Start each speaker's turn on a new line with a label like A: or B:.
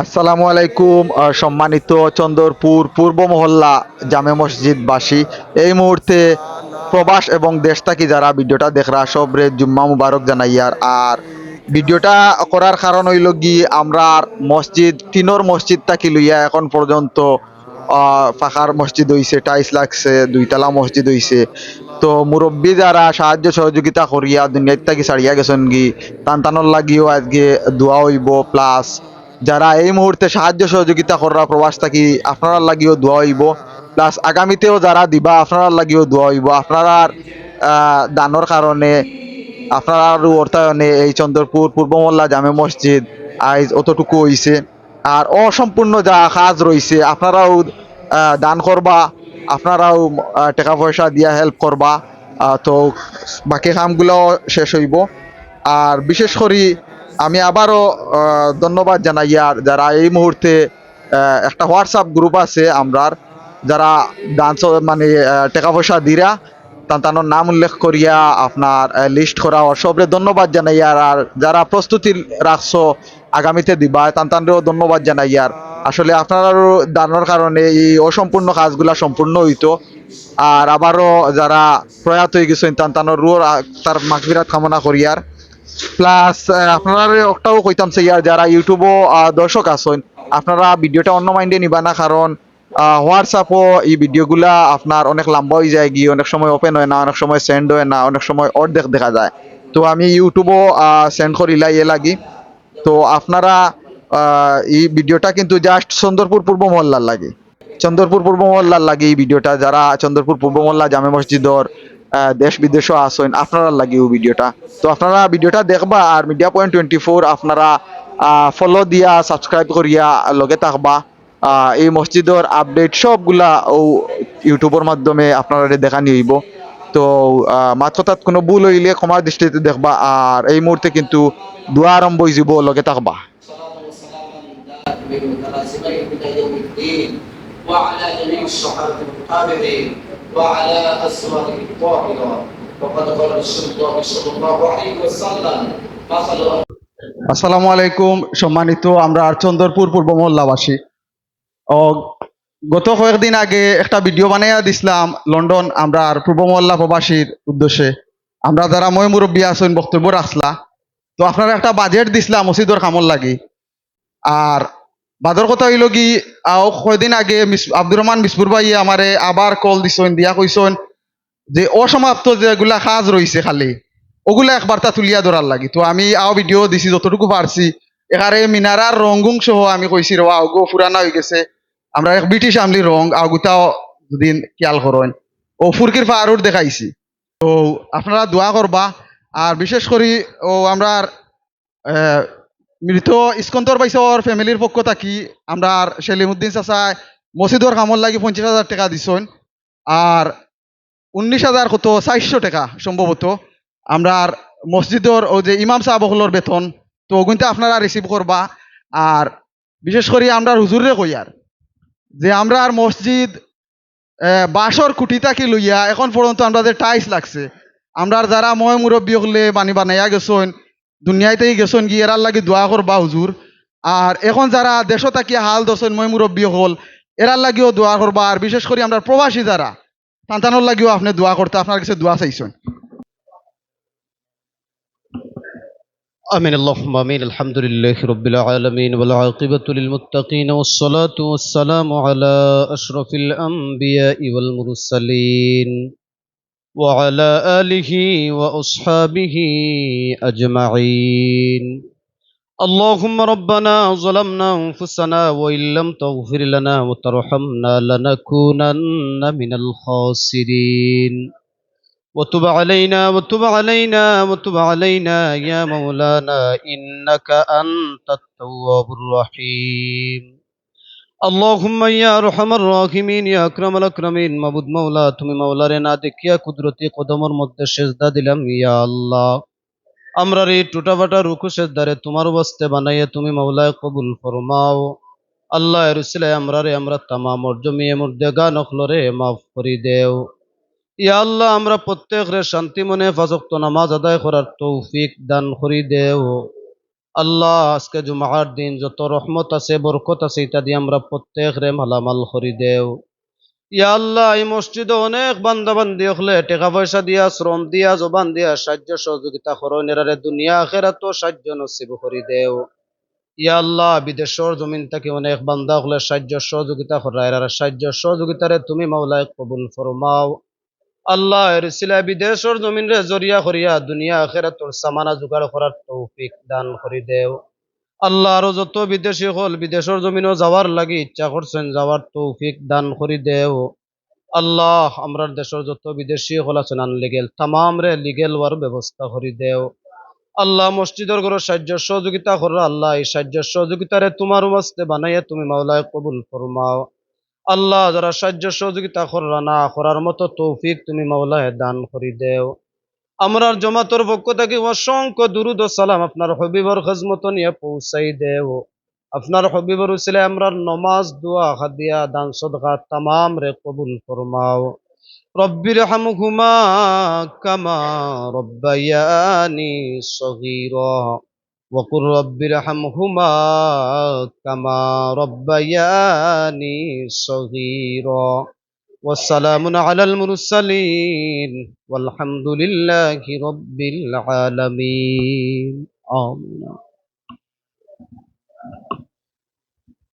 A: আসসালামু আলাইকুম সম্মানিত চন্দরপুর পূর্ব মহল্লা জামে মসজিদবাসী। এই মুহূর্তে প্রবাস এবং দেশ থাকি যারা ভিডিওটা দেখরা, সবরে জুম্মা মুবারক জানাইয়ার আর ভিডিওটা করার কারণ হইল কি, আমরা মসজিদ, তিনোর মসজিদ থাকি লইয়া এখন পর্যন্ত পাখার মসজিদ হইছে টাইস লাগছে, দুইতলা মসজিদ হইছে। তো মুরব্বী যারা সাহায্য সহযোগিতা করিয়া দুনিয়ার থাকি ছাড়িয়া গেছেন কি টান টানোর লাগিও আজকে দোয়া হইব, প্লাস যারা এই মুহূর্তে সাহায্য সহযোগিতা করা প্রবাস থাকি, আপনারা লাগিও দোয়া হইব। প্লাস আগামীতেও যারা দিবা, আপনারা লাগিও দোয়া হইব। আপনারা দানোর কারণে আপনারা অর্থায়নে এই চন্দ্রপুর পূর্ব মোল্লা জামে মসজিদ আইজ অতটুকু হইছে। আর অসম্পূর্ণ যা কাজ রইছে, আপনারাও দান করবা, আপনারাও টাকা পয়সা দিয়া হেল্প করবা। তো বাকি কামগুলো শেষ হইব। আর বিশেষ করে আমি আবারও ধন্যবাদ জানাই আর যারা এই মুহূর্তে একটা হোয়াটসঅ্যাপ গ্রুপ আছে আমরার, যারা ডান্স মানে টাকা পয়সা দিরা তানোর নাম উল্লেখ করিয়া আপনার লিস্ট করা ওর সবরে ধন্যবাদ জানাই আর আর যারা প্রস্তুতি রাখছো আগামীতে দিবা, তান তানরেও ধন্যবাদ জানাই আর। আসলে আপনারও দানোর কারণে এই অসম্পূর্ণ কাজগুলা সম্পূর্ণ হইতো। আর আবারও যারা প্রয়াত হয়ে গেছেন, তান তানোর রুয়ার তার মাগফিরাত কামনা করি আর। প্লাস আপনারা একটাও কইতাম সে যারা ইউটিউবও দর্শক আছেন, আপনারা ভিডিওটা অন্য মাইন্ডে নিবা না, কারণ হোয়াটসঅ্যাপও এই ভিডিওগুলা আপনার অনেক লম্বা হয়ে যায়, গিয়ে অনেক সময় ওপেন হয় না, অনেক সময় সেন্ড হয় না, অনেক সময় অর্ধেক দেখা যায়। তো আমি ইউটিউবও সেন্ড করিলাই এ লাগি। তো আপনারা এই ভিডিওটা কিন্তু জাস্ট চন্দ্রপুর পূর্ব মহল্লার লাগে। চন্দ্রপুর পূর্ব মহল্লার লাগে এই ভিডিওটা, যারা চন্দ্রপুর পূর্ব মহল্লা, জামে মসজিদর দেশ বিদেশও আসেন আপনারা লাগে এই ভিডিওটা তো আপনারা ভিডিওটা দেখবা আর মিডিয়া পয়েন্ট টোয়েন্টি ফোর আপনারা ফলো দিয়া সাবস্ক্রাইব করিয়া লগে থাকবা আহ, এই মসজিদর আপডেট সবগুলা ও ইউটিউবের মাধ্যমে আপনারা দেখা নিয়ে হইব তো আহ, মাত কথাত কোনো ভুল হইলে ক্ষমার দৃষ্টিতে দেখবা আর এই মুহূর্তে কিন্তু দোয়া আরম্ভ হয়ে যাব লগে থাকবা
B: بمتلازمين الى يوم الدين وعلى جميع الصحابه القابلين وعلى ازواجه الطاهره وقد قال رسول الله صلى الله عليه وسلم مثل
A: আসসালামু আলাইকুম সম্মানিত আমরা আর চন্দ্রপুর পূর্ব মহল্লাবাসী ও গত কয়েকদিন আগে একটা ভিডিও বানাইয়া দিছিলাম লন্ডন আমরা আর পূর্ব মহল্লা প্রবাসীর উদ্দেশ্যে আমরা যারা মই মুরব্বী আছেন বক্তব্য রাখলা তো আপনারা একটা বাজেট দিছিলাম মসজিদর কামল লাগি আর বাদর কথা হইল কি, আও কয়দিন আগে আব্দুর রহমান মিসপুর ভাই আমারে আবার কল দিছেন, দিয়া কইছেন যে অসমাপ্ত যেগুলা কাজ রইছে খালি ওগুলা একবার তা তুলিয়া ধরার লাগি। তো আমি আও ভিডিও দিছি, যতটুকু পারছি এখানে মিনারার রঙ্গুং সহ আমি কইছি রে আওগো ফুরানা হয়ে গেছে। আমরা এক ব্রিটিশ আমলি রং আগুতাও যদি খেয়াল করেন ও ফুরকির পাহাড়ুর দেখাইছি। তো, আপনারা দোয়া করবা আর বিশেষ করে ও আমরা মৃত ইস্কন্তর বাইসর ফ্যামিলির পক্ষ থাকি আমরা সেলিমুদ্দিন চাচাই মসজিদর কামর লাগি পঞ্চাশ হাজার টাকা দিছেন। আর উনিশ হাজার কত? চারশো টাকা সম্ভবত। আমরা আর মসজিদর ও যে ইমাম সাহেব হলোর বেতন, তো ওগুনতে আপনারা রিসিভ করবা। আর বিশেষ করে আমরা হুজুরে কই আর? যে আমরা আর মসজিদ বাঁশর থাকি লইয়া এখন পর্যন্ত যে টাইস লাগছে। আমরা যারা মই মুরব্বী হলে বানি বানাইয়া গেছেন দুনিয়াতেই গেছেন গিয়ে এরার লাগি দোয়া করবা হুজুর আর এখন যারা দেশ থাকি হাল দছেন মই মুরব্বী হল এরার লাগিও দোয়া করবা আর বিশেষ করে আমরা প্রবাসী যারা সন্তানোর লাগিও আপনি দোয়া করতে আপনার কাছে দোয়া চাইছেন
C: آمين اللهم آمين الحمد لله رب العالمين والعاقبة للمتقين والصلاة والسلام على أشرف الأنبياء والمرسلين وعلى آله وأصحابه أجمعين اللهم ربنا ظلمنا أنفسنا وإن لم تغفر لنا وترحمنا لنكونن من الخاسرين وتب علينا وتب علينا وتب علينا يا مولانا إنك أنت التواب الرحيم اللهم يا أرحم الراحمين يا أكرم الأكرمين মাবুদ মাওলা তুমি মাওলারে না দেখিয়া কুদরতি কদমের মধ্যে সেজদা দিলাম ইয়া আল্লাহ আমরা এই টুটাফাটা রুকু সেজদারে তোমার বস্তে বানাইয়া তুমি মাওলায় কবুল ফরমাও আল্লাহ রুসিলে আমরা রে আমরা তামাম জমিয়ে মুর্দে গান অখলরে মাফ করি দেও ইয়া আল্লাহ আমরা প্রত্যেক রে শান্তি মনে ফাজক্ত নামাজ আদায় করার তৌফিক দান করি দেও আল্লাহ, আজকে জুমার দিন, যত রহমত আছে, বরকত আছে ইত্যাদি আমরা প্রত্যেক রে মালামাল করি দেও। ইয়া আল্লাহ, এই মসজিদে অনেক বান্দা বান্দি হলে টাকা পয়সা দিয়া, শ্রম দিয়া, জবান দিয়া, সাহায্য সহযোগিতা করো, নেরারে দুনিয়া আখেরা তো সাহায্য নসিব করি দেও। ইয়া আল্লাহ, বিদেশর জমিন থেকে অনেক বান্দা হলে সাহায্য সহযোগিতা করা এরার সাহায্য সহযোগিতারে তুমি মাওলায় কবুল ফরমাও। আল্লাহ এর সিলা বিদেশর জমিন রে জরিয়া করিয়া দুনিয়া আখেরা তোর সামানা জোগাড় করার তৌফিক দান করি দেও। আল্লাহ আরও যত বিদেশি হল বিদেশের জমিনও যাওয়ার লাগি ইচ্ছা করছেন যাওয়ার তৌফিক দান করি দেও। আল্লাহ আমরার দেশের যত বিদেশি হল আছেন আন লিগেল তামাম রে লিগেল ওয়ার ব্যবস্থা করি দেও। আল্লাহ মসজিদের ঘর সাহায্য সহযোগিতা করো আল্লাহ এই সাহায্য সহযোগিতারে তোমার মাস্তে বানাইয়া তুমি মাওলায় কবুল ফরমাও আল্লাহ যারা সাহায্য সহযোগিতা কররা না, করার মতো তৌফিক তুমি মাওলায় দান করি দেও। আমরার জমাতর পক্ষ থেকে অসংখ্য দুরুদ সালাম আপনার হবিবর খজমত নিয়ে পৌঁছাই দেও। আপনার হবিবর উসিলে আমরার নমাজ, দোয়া, হাদিয়া, দান, সদকা তামাম রে কবুল ফরমাও। রব্বির হামহুমা কামা রব্বায়ানি সগীরা। وقل رب ارحمهما كما ربياني صغيرا والسلام على المرسلين والحمد لله رب العالمين آمين